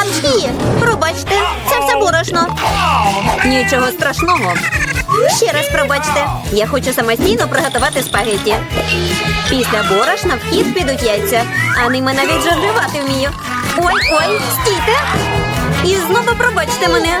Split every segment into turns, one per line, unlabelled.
Апчхі! Пробачте, це все борошно.
Нічого страшного.
Ще раз пробачте. Я хочу самостійно приготувати спагетті. Після борошна в хід підуть яйця, а ними навіть жонглювати вмію. Ой, ой, стійте! І знову пробачте мене.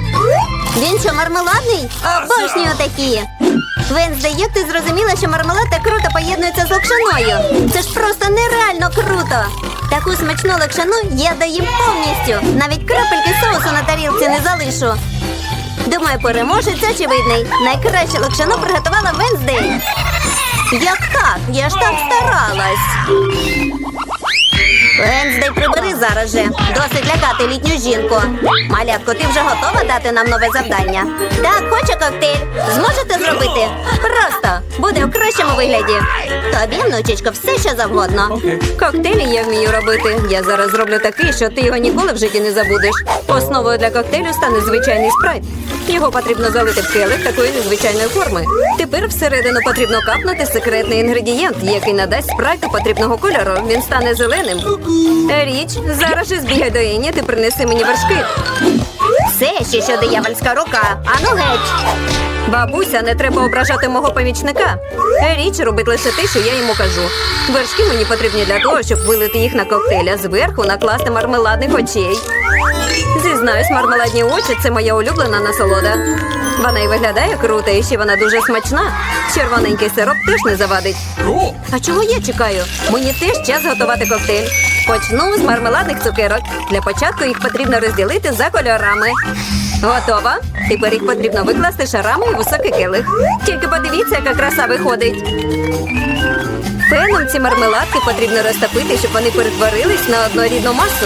Він що, мармеладний? Обожнюю такі. Венздей, як ти зрозуміла, що мармелад так круто поєднується з локшиною? Це ж просто нереально круто. Таку смачну локшину я доїм повністю. Навіть крапельки соусу на тарілці не залишу. Думаю, переможець очевидний. Найкраще локшину приготувала Венздей. Як так? Я ж так старалась. Венздей, прибери зараз же. Досить лякати літню жінку. Малятко, ти вже готова дати нам нове завдання? Так, хочу коктейль. Зможете зробити? Просто буде в кращому вигляді. Тобі, внучечко, все що завгодно.
Коктейлі я вмію робити. Я зараз зроблю такий, що ти його ніколи в житті не забудеш. Основою для коктейлю стане звичайний спрайт. Його потрібно залити в келих такої незвичайної форми. Тепер всередину потрібно капнути секретний інгредієнт, який надасть спрайту потрібного кольору. Він стане зеленим. Річ, зараз же збігай до Іні, ти принеси мені вершки.
Все ще що диявольська рука. Ану геть.
Бабуся, не треба ображати мого помічника. Річ робить лише те, що я йому кажу. Вершки мені потрібні для того, щоб вилити їх на коктейль, а зверху накласти мармеладних очей. Зізнаюсь, мармеладні очі це моя улюблена насолода. Вона і виглядає круто, і ще вона дуже смачна. Червоненький сироп теж не завадить. А чого я чекаю? Мені теж час готувати коктейль. Почну з мармеладних цукерок. Для початку їх потрібно розділити за кольорами. Готова? Тепер їх потрібно викласти шарами у високий келих. Тільки подивіться, яка краса виходить. Феном ці мармеладки потрібно розтопити, щоб вони перетворились на однорідну масу.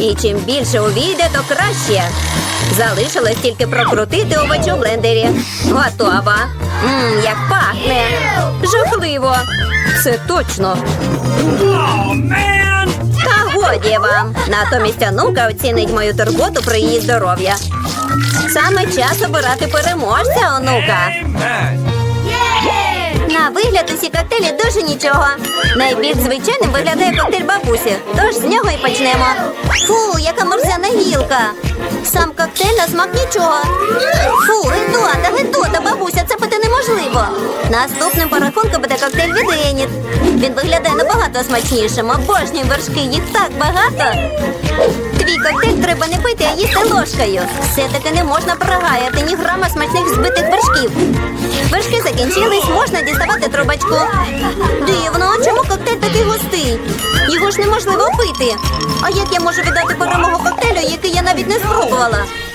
І чим більше увійде, то краще. Залишилось тільки прокрутити овочі у блендері. Готова. Мм, як пахне.
Жахливо. Це точно.
Та годі вам. Натомість онука оцінить мою турботу про її здоров'я. Саме час обирати переможця, онука. На вигляд усі коктейлі дуже нічого. Найбільш звичайним виглядає коктейль бабусі, тож з нього і почнемо. Фу, яка морзяна гілка. Сам коктейль на смак нічого. Фу, гидота, гидота, бабуся, це пити неможливо. Наступним по рахунку буде коктейль від Еніт. Він виглядає набагато смачнішим. Обожнюю вершки, їх так багато. Твій коктейль треба не пити, а їсти ложкою. Все-таки не можна прогаяти ні грама смачних збитих вершків. Вершки закінчились, можна діставати трубочку. Дивно, чому коктейль такий густий? Його ж неможливо пити. А як я можу віддати перемогу коктейлю, який я навіть не спробувала?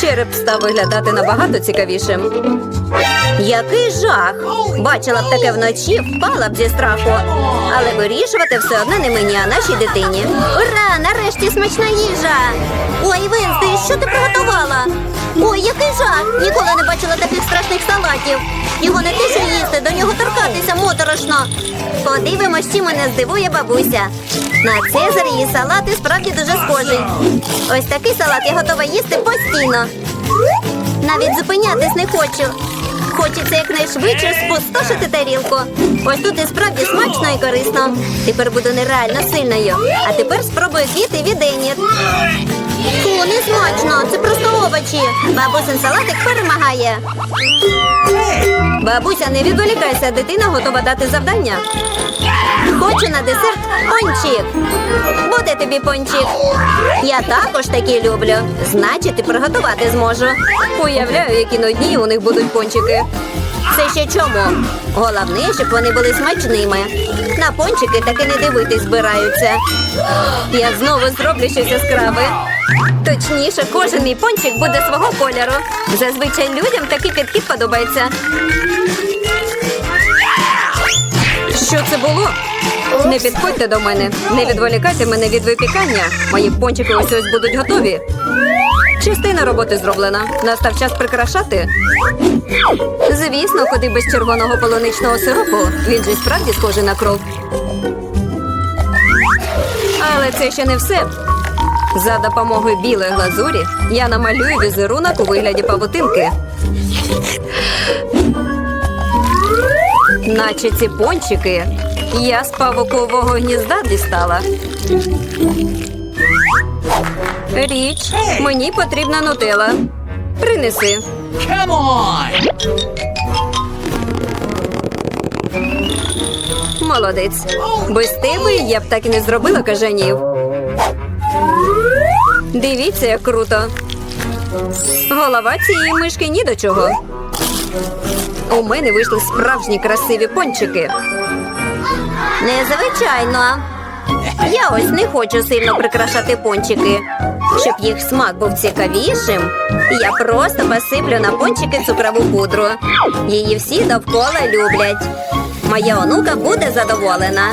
Череп став виглядати набагато цікавішим.
Який жах! Бачила б таке вночі, впала б зі страху. Але вирішувати все одно не мені, а нашій дитині. Ура! Нарешті смачна їжа! Ой, Венсти, що ти приготувала? Ой, який жах! Ніколи не бачила таких страшних салатів. Його не те, їсти, до нього торкатися моторошно. Подивимось, чим мене здивує бабуся. На Цезар її салат і справді дуже схожий. Ось такий салат я готова їсти постійно. Навіть зупинятись не хочу. Хочеться якнайшвидше спустошити тарілку. Ось тут і справді смачно і корисно. Тепер буду нереально сильною. А тепер спробую квіти від Еніт. Фу, не смачно, це просто овочі. Бабусин салатик перемагає.
Бабуся, не відволікайся, дитина готова дати завдання.
Хочу на десерт пончик. Буде тобі пончик. Я також такі люблю. Значить, і приготувати зможу.
Уявляю, які нудні у них будуть пончики.
Це ще чому? Головне, щоб вони були смачними. На пончики таки не дивитись збираються.
Я знову зроблю щось яскраве. Точніше, кожен мій пончик буде свого кольору. Зазвичай людям такий підхід подобається. Що це було? Не підходьте до мене, не відволікайте мене від випікання. Мої пончики ось ось будуть готові. Частина роботи зроблена. Настав час прикрашати. Звісно, куди без червоного полуничного сиропу. Він же справді схожий на кров. Але це ще не все. За допомогою білої глазурі я намалюю візерунок у вигляді павутинки. Наче ці пончики я з павукового гнізда дістала. Річ, мені потрібна нутела. Принеси. Молодець. Без тебе я б так і не зробила кажанів. Дивіться, як круто. Голова цієї мишки ні до чого. У мене вийшли справжні красиві пончики.
Незвичайно. Я ось не хочу сильно прикрашати пончики. Щоб їх смак був цікавішим, я просто посиплю на пончики цукрову пудру. Її всі довкола люблять. Моя онука буде задоволена.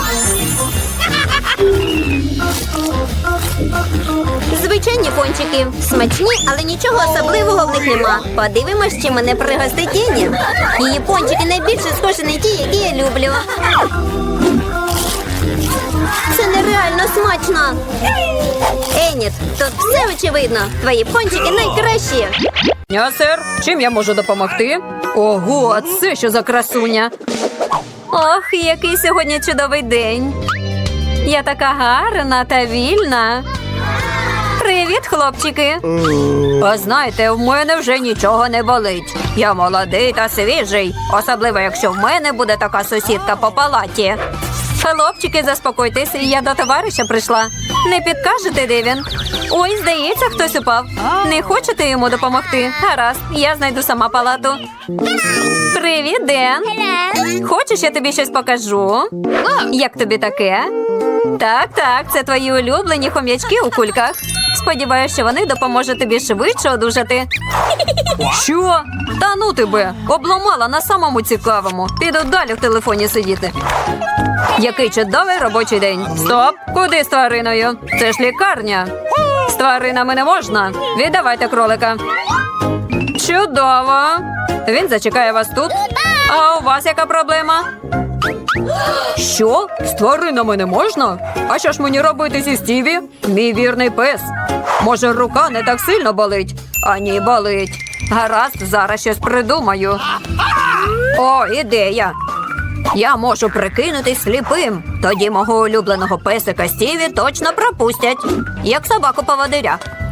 Звичайні пончики. Смачні, але нічого особливого в них нема. Подивимось, чи мене пригостить Ені. Її пончики найбільше схожі на ті, які я люблю. Це нереально смачно. Еніт, тут все очевидно. Твої пончики найкращі.
Я, сер, чим я можу допомогти? Ого, а це що за красуня? Ох, який сьогодні чудовий день. Я така гарна та вільна. Привіт, хлопчики. А знаєте, в мене вже нічого не болить. Я молодий та свіжий, особливо якщо в мене буде така сусідка по палаті. Хлопчики, заспокойтесь, я до товариша прийшла. Не підкажете, де він? Ой, здається, хтось упав. Не хочете йому допомогти? Гаразд, я знайду сама палату. Привіт, Ден. Хочеш, я тобі щось покажу? Як тобі таке? Так, так, це твої улюблені хом'ячки у кульках. Сподіваюся, що вони допоможуть тобі швидше одужати. Що? Та ну тебе, обламала на самому цікавому. Піду далі в телефоні сидіти. Який чудовий робочий день. Стоп! Куди з твариною? Це ж лікарня. З тваринами не можна. Віддавайте кролика. Чудово. Він зачекає вас тут. А у вас яка проблема? Що? З тваринами не можна? А що ж мені робити зі Стіві? Мій вірний пес. Може, рука не так сильно болить? А ні, болить. Гаразд, зараз щось придумаю. О, ідея. Я можу прикинутись сліпим. Тоді мого улюбленого песика Стіві точно пропустять, як собаку поводиря.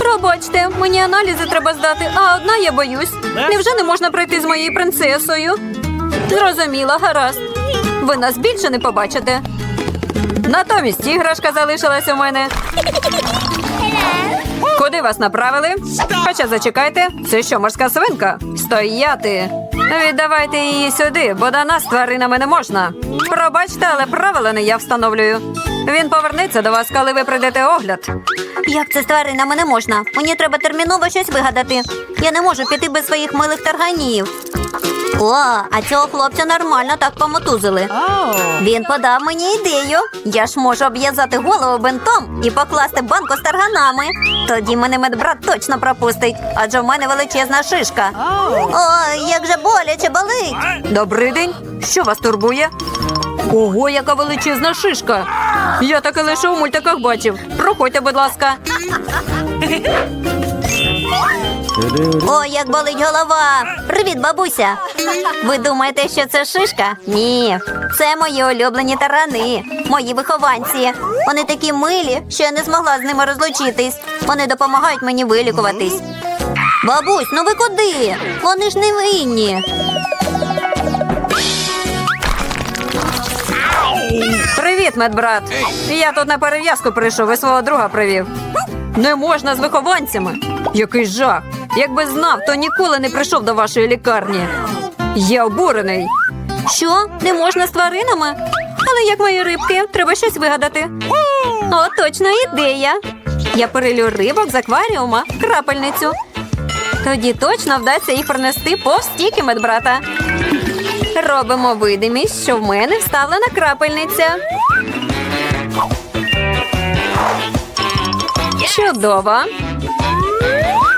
Пробачте, мені аналізи треба здати, а одна я боюсь. Невже не можна пройти з моєю принцесою? Зрозуміла, гаразд. Ви нас більше не побачите. Натомість іграшка залишилась у мене. Куди вас направили? Хоча зачекайте, це що, морська свинка? Стояти. Віддавайте її сюди, бо до нас тваринами не можна. Пробачте, але правила не я встановлюю. Він повернеться до вас, коли ви прийдете огляд.
Як це з тваринами не можна? Мені треба терміново щось вигадати. Я не можу піти без своїх милих тарганів. О, а цього хлопця нормально так помотузили. Він подав мені ідею. Я ж можу обв'язати голову бинтом і покласти банку з тарганами. Тоді мене медбрат точно пропустить, адже в мене величезна шишка. Ой, як же боляче болить.
Добрий день. Що вас турбує? Ого, яка величезна шишка. Я таке лише у мультиках бачив. Проходьте, будь ласка.
О, як болить голова! Привіт, бабуся! Ви думаєте, що це шишка? Ні, це мої улюблені тарани, мої вихованці. Вони такі милі, що я не змогла з ними розлучитись. Вони допомагають мені вилікуватись. Бабусь, ну ви куди? Вони ж не винні. Привіт, медбрат. Я тут на перев'язку прийшов і свого друга привів. Не можна з вихованцями. Який жах. Якби знав, то ніколи не прийшов до вашої лікарні. Я обурений.
Що? Не можна з тваринами? Але як мої рибки, треба щось вигадати. О, точно ідея. Я перелю рибок з акваріума крапельницю. Тоді точно вдасться їх пронести повз стіки медбрата. Робимо видимість, що в мене вставлена крапельниця.
Чудово.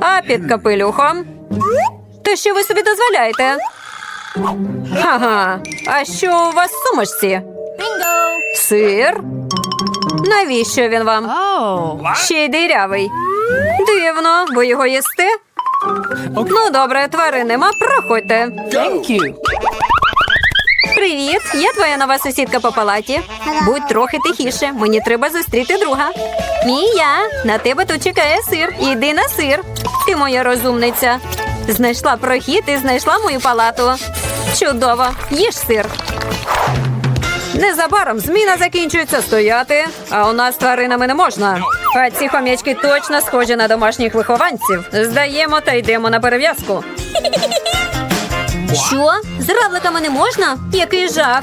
А під капелюхом?
То що ви собі дозволяєте?
Ага. А що у вас в сумочці? Сир? Навіщо він вам? Ще й дирявий. Дивно, ви його їсте? Ну, добре, тварин нема, проходьте.
Привіт, я твоя нова сусідка по палаті. Будь трохи тихіше, мені треба зустріти друга. Мія, на тебе тут чекає сир. Іди на сир. Ти моя розумниця. Знайшла прохід і знайшла мою палату. Чудово, їж сир.
Незабаром зміна закінчується стояти, а у нас тваринами не можна. А ці хом'ячки точно схожі на домашніх вихованців. Здаємо та йдемо на перев'язку.
Що? З равликами не можна? Який жах.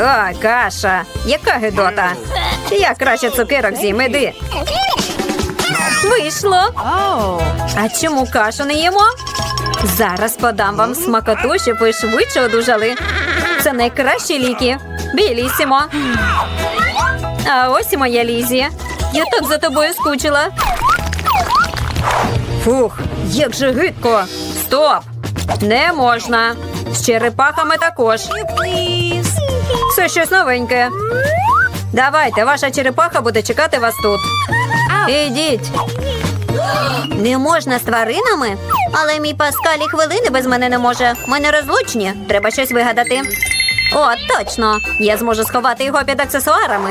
О, каша. Яка гидота. Я краще цукерок з'їм, іди.
Вийшло. А чому кашу не їмо? Зараз подам вам смакоту, щоб ви швидше одужали. Це найкращі ліки. Білісімо. А ось і моя Лізі. Я так за тобою скучила.
Фух, як же гидко. Стоп! Не можна. З черепахами також. Це щось новеньке. Давайте, ваша черепаха буде чекати вас тут. Ідіть.
Не можна з тваринами? Але мій Паскаль і хвилини без мене не може. Ми не розлучні. Треба щось вигадати. О, точно! Я зможу сховати його під аксесуарами.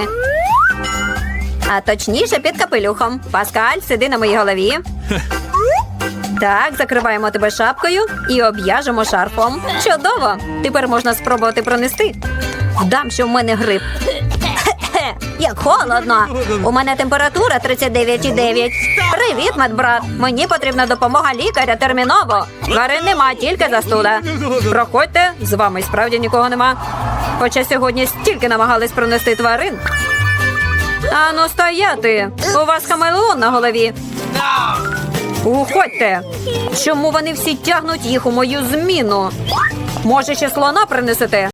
А точніше під капелюхом. Паскаль, сиди на моїй голові. Так, закриваємо тебе шапкою і об'яжемо шарфом. Чудово! Тепер можна спробувати пронести. Вдам, що в мене грип. Як холодно! У мене температура 39,9. Привіт, медбрат! Мені потрібна допомога лікаря терміново. Тварин нема, тільки застуда.
Проходьте, з вами справді нікого нема. Хоча сьогодні стільки намагались пронести тварин. Ану, стояти! У вас хамелеон на голові. Уходьте! Чому вони всі тягнуть їх у мою зміну? Може, ще слона принесете?